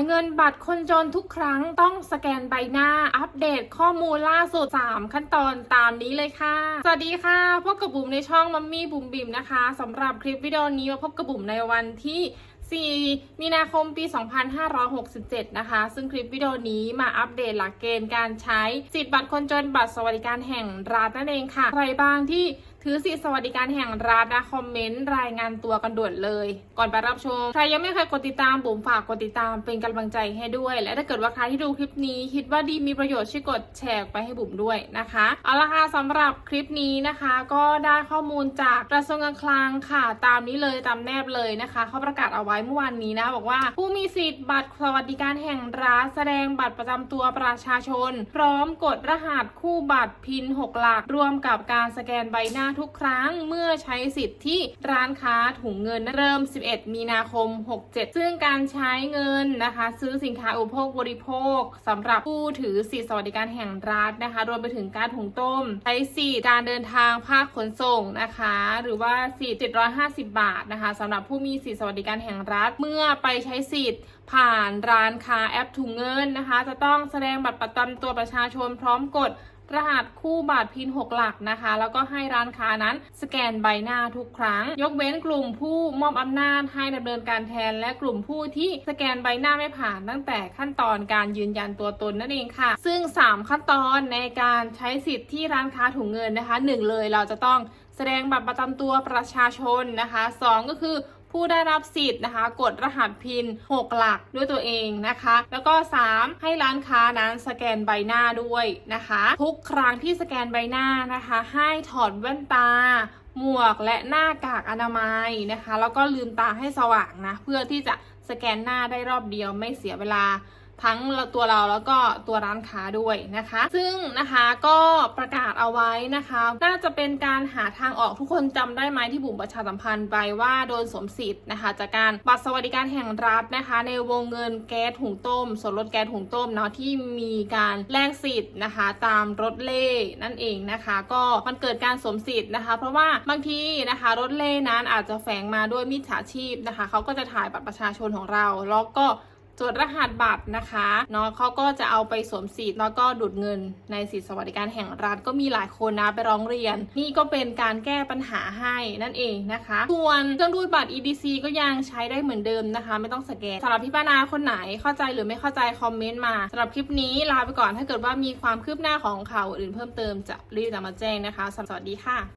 ายเงินบัตรคนจนทุกครั้งต้องสแกนใบหน้าอัปเดตข้อมูลล่าสุด 3 ขั้นตอนตามนี้เลยค่ะ สวัสดีค่ะ พบกับบุ๋มในช่องมัมมี่บุ๋มบิ๋มนะคะสำหรับคลิปวิดีโอนี้มาพบกับบุ๋มในวันที่ 4 มีนาคมปี 2567 นะคะ ซึ่งคลิปวิดีโอนี้มาอัปเดตหลักเกณฑ์การใช้สิทธิบัตรคนจนบัตรสวัสดิการแห่งรัฐนั่นเองค่ะ ใครบ้างที่ถือสิทธิสวัสดิการแห่งรัฐนะคอมเมนต์รายงานตัวกันด่วนเลย ก่อนไปรับชม ใครยังไม่เคยกดติดตามบุ๋มฝากกดติดตามเป็นกำลังใจให้ด้วย และถ้าเกิดว่าใครที่ดูคลิปนี้คิดว่าดีมีประโยชน์ช่วยกดแชร์ไปให้บุ๋มด้วยนะคะเอาละค่ะสำหรับคลิปนี้นะคะ ก็ได้ข้อมูลจากกระทรวงการคลังค่ะ ตามนี้เลยตามแนบเลยนะคะเขาประกาศเอาไว้เมื่อวานนี้นะ บอกว่าผู้มีสิทธิ์บัตรสวัสดิการแห่งรัฐแสดงบัตรประจำตัวประชาชน พร้อมกดรหัสคู่บัตรพิน 6 หลักรวมกับการสแกนใบหน้าทุกครั้งเมื่อใช้สิทธิ์ที่ร้านค้าถุงเงินเริ่ม 11 มีนาคม 67 ซึ่งการใช้เงินนะคะ ซื้อสินค้าอุปโภคบริโภคสำหรับผู้ถือสิทธิสวัสดิการแห่งรัฐนะคะ รวมไปถึงการถุงต้มใช้สิทธิการเดินทางภาคขนส่งนะคะ หรือว่าสิทธิ750 บาทนะคะสำหรับผู้มีสิทธิสวัสดิการแห่งรัฐ เมื่อไปใช้สิทธิ์ ผ่านร้านค้าแอปถุงเงินนะคะ จะต้องแสดงบัตรประจำตัวประชาชนพร้อมกดรหัสคู่บัตรพิน 6 หลักนะคะ แล้วก็ให้ร้านค้านั้นสแกนใบหน้าทุกครั้ง ยกเว้นกลุ่มผู้มอบอำนาจให้ดำเนินการแทน และกลุ่มผู้ที่สแกนใบหน้าไม่ผ่านตั้งแต่ขั้นตอนการยืนยันตัวตนนั่นเองค่ะ ซึ่ง 3 ขั้นตอนในการใช้สิทธิ์ที่ร้านค้าถุงเงินนะคะ 1 เลยเราจะต้องแสดงบัตรประจำตัวประชาชนนะคะ 2 ก็คือ ผู้ได้รับสิทธิ์นะคะ กดรหัสพิน 6 หลักด้วยตัวเองนะคะ แล้วก็ 3 ให้ร้านค้านั้นสแกนใบหน้าด้วยนะคะ ทุกครั้งที่สแกนใบหน้านะคะ ให้ถอดแว่นตาหมวกและหน้ากากอนามัยนะคะ แล้วก็ลืมตาให้สว่างนะ เพื่อที่จะสแกนหน้าได้รอบเดียวไม่เสียเวลา ทั้งตัวเราแล้วก็ตัวร้านค้าด้วยนะคะ ซึ่งนะคะก็ประกาศเอาไว้นะคะ น่าจะเป็นการหาทางออกทุกคนจำได้ไหมที่บุ๋มประชาสัมพันธ์ไปว่าโดนสวมสิทธิ์นะคะ จากการบัตรสวัสดิการแห่งรัฐนะคะ ในวงเงินแก๊สถุงต้ม ส่วนลดแก๊สถุงต้มเนาะที่มีการแลกสิทธิ์นะคะ ตามรถเล่นั่นเองนะคะ ก็มันเกิดการสวมสิทธิ์นะคะ เพราะว่าบางทีนะคะรถเล่นั้นอาจจะแฝงมาด้วยมิจฉาชีพนะคะเขาก็จะถ่ายบัตรประชาชนของเราแล้วก็ จดรหัสบัตรนะคะเนาะเขาก็จะเอาไปสวมสิทธิ์แล้วก็ดูดเงินในสิทธิสวัสดิการแห่งรัฐก็มีหลายคนนะไปร้องเรียน นี่ก็เป็นการแก้ปัญหาให้นั่นเองนะคะ ส่วนเครื่องรูดบัตร EDC ก็ยังใช้ได้เหมือนเดิมนะคะ ไม่ต้องสแกนสำหรับพี่ป้านาคนไหนเข้าใจหรือไม่เข้าใจคอมเมนต์มาสำหรับคลิปนี้ลาไปก่อนถ้าเกิดว่ามีความคืบหน้าของข่าวอื่นเพิ่มเติมจะรีบนำมาแจ้งนะคะสวัสดีค่ะ